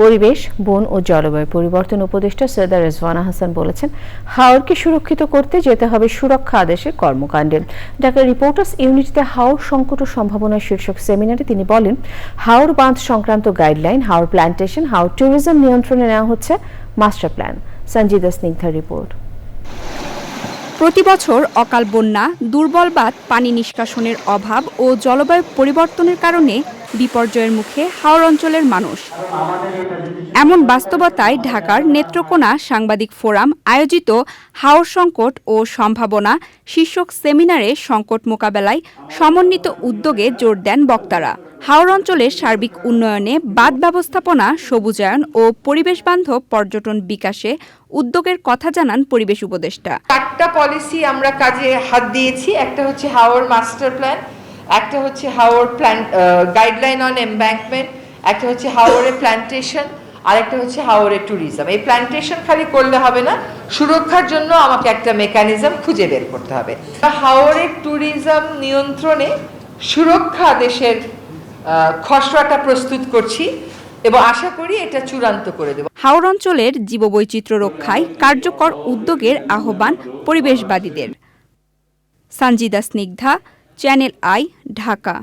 পরিবেশ, বন ও জলবায়ু পরিবর্তন উপদেষ্টা সৈয়দা রেজওয়ানা হাসান বলেছেন, হাওরকে সুরক্ষিত করতে যেতে হবে সুরক্ষা আদেশের কর্মকাণ্ডে। ঢাকা রিপোর্টার্স ইউনিটিতে হাওর সংকট ও সম্ভাবনা শীর্ষক সেমিনারে তিনি বলেন, হাওর বাঁধ সংক্রান্ত গাইডলাইন, হাওর প্ল্যান্টেশন হাওর ট্যুরিজম নিয়ন্ত্রণে নেওয়া হচ্ছে মাস্টার প্ল্যান। সঞ্জিদা স্নিগ্ধার রিপোর্ট। প্রতি বছর অকাল বন্যা, দুর্বল বাঁধ, পানি নিষ্কাশনের অভাব ও জলবায়ু পরিবর্তনের কারণে বিপর্যয়ের মুখে হাওর অঞ্চলের মানুষ। এমন বাস্তবতায় ঢাকার নেত্রকোনা সাংবাদিক ফোরাম আয়োজিত হাওর সংকট ও সম্ভাবনা শীর্ষক সেমিনারে সংকট মোকাবেলায় সমন্বিত উদ্যোগে জোর দেন বক্তারা। হাওর অঞ্চলের সার্বিক উন্নয়নে বাদ ব্যবস্থাপনা, সবুজায়ন ও পরিবেশ বান্ধব পর্যটন বিকাশে উদ্যোগের কথা জানান পরিবেশ উপদেষ্টা। চারটা পলিসি আমরা কাজে হাত দিয়েছি। একটা হচ্ছে হাওয়ার মাস্টার প্ল্যান একটা হচ্ছে হাওয়ার প্ল্যান গাইডলাইন অন এমব্যাঙ্কমেন্ট একটা হচ্ছে হাওয়ারে প্ল্যান্টেশন আর একটা হচ্ছে হাওয়ারে ট্যুরিজম এই প্ল্যান্টেশন খালি করলে হবে না, সুরক্ষার জন্য আমাকে একটা মেকানিজম খুঁজে বের করতে হবে। হাওয়ারের ট্যুরিজম নিয়ন্ত্রণে সুরক্ষা দেশের খসড়াটা প্রস্তুত করছি এবং আশা করি এটা চূড়ান্ত করে দেব। হাওড় অঞ্চলের জীববৈচিত্র্য রক্ষায় কার্যকর উদ্যোগের আহ্বান পরিবেশবাদীদের। Sanjida Snigdha channel I Dhaka.